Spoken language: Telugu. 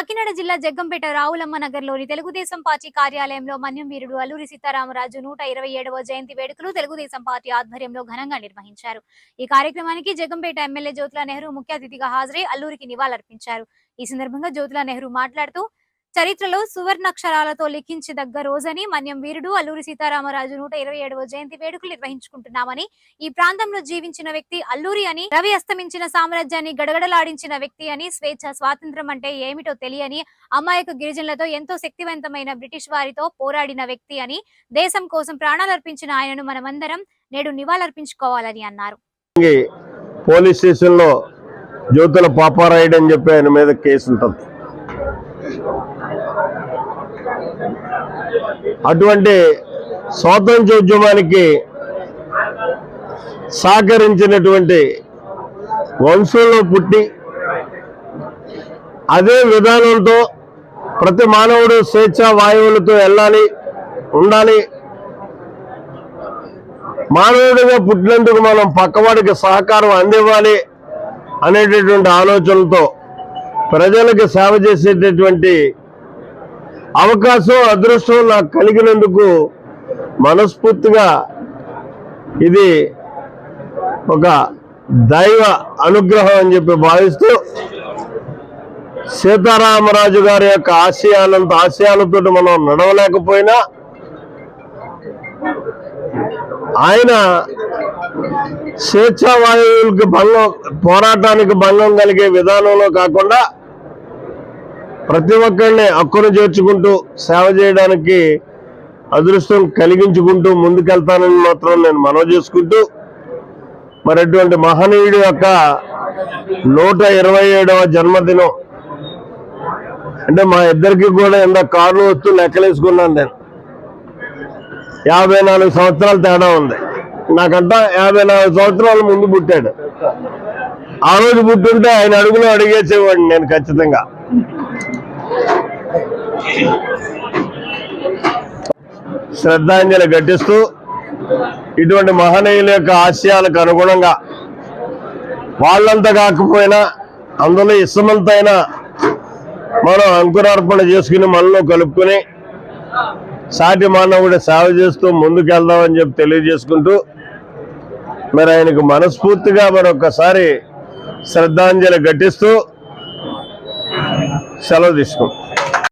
కాకినాడ జిల్లా జగ్గంపేట రావులమ్మ నగర్లోని తెలుగుదేశం పార్టీ కార్యాలయంలో మన్యం వీరుడు అల్లూరి సీతారామరాజు నూట ఇరవై ఏడవ జయంతి వేడుకలు తెలుగుదేశం పార్టీ ఆధ్వర్యంలో ఘనంగా నిర్వహించారు. ఈ కార్యక్రమానికి జగ్గంపేట ఎమ్మెల్యే జ్యోతుల నెహ్రూ ముఖ్య అతిథిగా హాజరై అల్లూరికి నివాళులర్పించారు. ఈ సందర్భంగా జ్యోతుల నెహ్రూ మాట్లాడుతూ చరిత్రలో సువర్ణాక్షరాలతో లిఖించదగ్గ రోజని మన్యం వీరుడు అల్లూరి సీతారామరాజు నూట ఇరవై ఏడవ జయంతి వేడుకలు నిర్వహించుకుంటున్నామని ఈ ప్రాంతంలో జీవించిన వ్యక్తి అల్లూరి అని రవి అస్తమించిన సామ్రాజ్యాన్ని గడగడలాడించిన వ్యక్తి అని స్వేచ్ఛ స్వాతంత్రం అంటే ఏమిటో తెలియని అమాయక గిరిజనులతో ఎంతో శక్తివంతమైన బ్రిటిష్ వారితో పోరాడిన వ్యక్తి అని దేశం కోసం ప్రాణాలర్పించిన ఆయనను మనమందరం నేడు నివాళులర్పించుకోవాలని అన్నారు. పోలీస్ స్టేషన్లో జ్యోతుల పాపారాయుడు అని చెప్పి ఆయన మీద కేసు ఉంటుంది అటువంటి స్వాతంత్ర్యోద్యమానికి సహకరించినటువంటి వంశంలో పుట్టి అదే విధానంతో ప్రతి మానవుడు స్వేచ్ఛ వాయువులతో వెళ్ళాలి ఉండాలి. మానవుడిగా పుట్టినందుకు మనం పక్కవాడికి సహకారం అందివ్వాలి అనేటటువంటి ఆలోచనలతో ప్రజలకు సేవ చేసేటటువంటి అవకాశం అదృష్టం నాకు కలిగినందుకు మనస్ఫూర్తిగా ఇది ఒక దైవ అనుగ్రహం అని చెప్పి భావిస్తూ సీతారామరాజు గారి యొక్క ఆశయాలంత ఆశయాలతో మనం నడవలేకపోయినా ఆయన స్వేచ్ఛావాయువులకి భంగం పోరాటానికి భంగం కలిగే విధానంలో కాకుండా ప్రతి ఒక్కరిని హక్కును చేర్చుకుంటూ సేవ చేయడానికి అదృష్టం కలిగించుకుంటూ ముందుకెళ్తానని మాత్రం నేను మనవి చేసుకుంటూ మరి అటువంటి మహనీయుడి యొక్క నూట ఇరవై ఏడవ జన్మదినం. అంటే మా ఇద్దరికి కూడా ఎంత కార్లు వస్తూ లెక్కలేసుకున్నాను నేను. యాభై నాలుగు సంవత్సరాలు తేడా ఉంది. నాకంట యాభై నాలుగు సంవత్సరాల ముందు పుట్టాడు. ఆ రోజు పుట్టుంటే ఆయన అడుగులో అడిగేసేవాడిని నేను ఖచ్చితంగా. శ్రద్ధాంజలి ఘటిస్తూ ఇటువంటి మహనీయుల యొక్క ఆశయాలకు అనుగుణంగా వాళ్ళంతా కాకపోయినా అందులో ఇష్టమంతైనా మనం అంకురార్పణ చేసుకుని మనలో కలుపుకొని సాటి మానవుడి సేవ చేస్తూ ముందుకెళ్దామని చెప్పి తెలియజేసుకుంటూ మరి ఆయనకు మనస్ఫూర్తిగా మరొకసారి శ్రద్ధాంజలి ఘటిస్తూ సెలవు తీసుకుంటాం